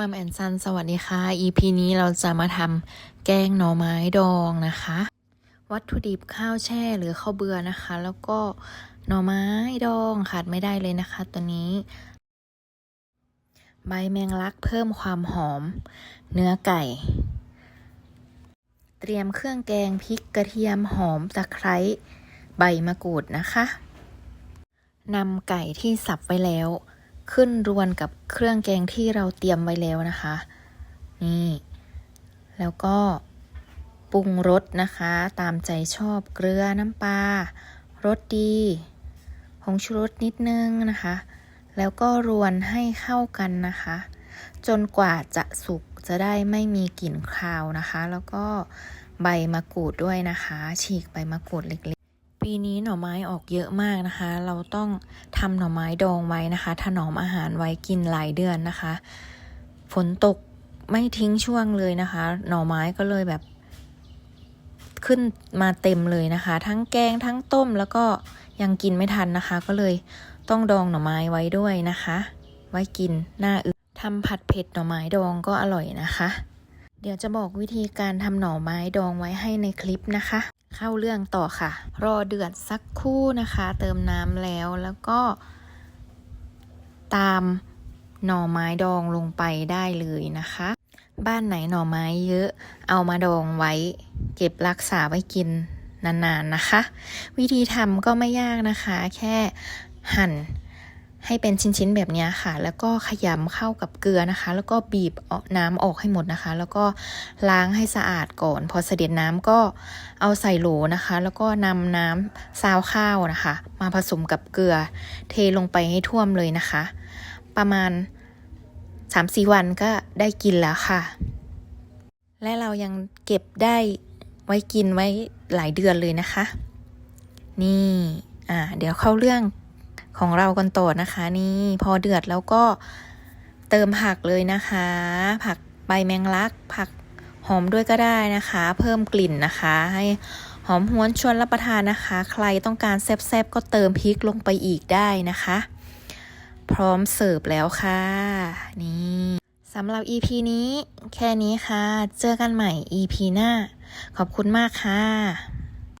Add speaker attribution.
Speaker 1: มัมแอนซันสวัสดีค่ะ EP นี้เราจะมาทำแกงหน่อไม้ดองนะคะ วัตถุดิบข้าวแช่หรือข้าวเบื่อนะคะ แล้วก็หน่อไม้ดองขาดไม่ได้เลยนะคะ ตัวนี้ ใบแมงลักเพิ่มความหอม เนื้อไก่ เตรียมเครื่องแกงพริกกระเทียมหอมตะไคร้ใบมะกรูดนะคะนำไก่ที่สับไว้แล้ว ขึ้นรวนกับเครื่องแกงที่เราเตรียมไว้แล้วนะคะ นี่ แล้วก็ปรุงรสนะคะ ตามใจชอบเกลือน้ำปลารสดีผงชูรสนิดนึงนะคะ แล้วก็รวนให้เข้ากันนะคะ จนกว่าจะสุกจะได้ไม่มีกลิ่นคาวนะคะ แล้วก็ใบมะกรูดด้วยนะคะ ฉีกใบมะกรูดเล็ก ปีนี้หน่อไม้ออกเยอะมากนะคะ เราต้องทำหน่อไม้ดองไว้นะคะ ถนอมอาหารไว้กินหลายเดือนนะคะ ฝนตกไม่ทิ้งช่วงเลยนะคะ หน่อไม้ก็เลยแบบขึ้นมาเต็มเลยนะคะ ทั้งแกงทั้งต้มแล้วก็ยังกินไม่ทันนะคะ ก็เลยต้องดองหน่อไม้ไว้ด้วยนะคะ ไว้กินหน้าอึทำผัดเผ็ดหน่อไม้ดองก็อร่อยนะคะ เดี๋ยวจะบอกวิธีการทำหน่อไม้ดองไว้ให้ในคลิปนะคะ เข้าเรื่องต่อค่ะ รอเดือดสักคู่นะคะ เติมน้ำแล้วแล้วก็ ตามหน่อไม้ดองลงไปได้เลยนะคะ บ้านไหนหน่อไม้เยอะ เอามาดองไว้ เก็บรักษาไว้กินนานๆนะคะ วิธีทำก็ไม่ยากนะคะ แค่หั่น ให้เป็นชิ้นๆแบบนี้ค่ะ แล้วก็ขยำเข้ากับเกลือนะคะ แล้วก็บีบเอาน้ำออกให้หมดนะคะ แล้วก็ล้างให้สะอาดก่อน พอเสด็จน้ำก็เอาใส่โหลนะคะ แล้วก็นำน้ำซาวข้าวนะคะ มาผสมกับเกลือ เทลงไปให้ท่วมเลยนะคะ ประมาณ 3-4 วันก็ได้กินแล้วค่ะ และเรายังเก็บได้ไว้กินไว้หลายเดือนเลยนะคะ นี่ อ่า เดี๋ยวเข้าเรื่อง ของเรากันต่อนะคะ นี่พอเดือดแล้วก็เติมผักเลยนะคะ ผักใบแมงลัก ผักหอมด้วยก็ได้นะคะ เพิ่มกลิ่นนะคะ ให้หอมหวนชวนรับประทานนะคะ ใครต้องการแซ่บๆก็เติมพริกลงไปอีกได้นะคะ พร้อมเสิร์ฟแล้วค่ะ นี่สำหรับ EP นี้ แค่นี้ค่ะ เจอกันใหม่ EP หน้า ขอบคุณมากค่ะ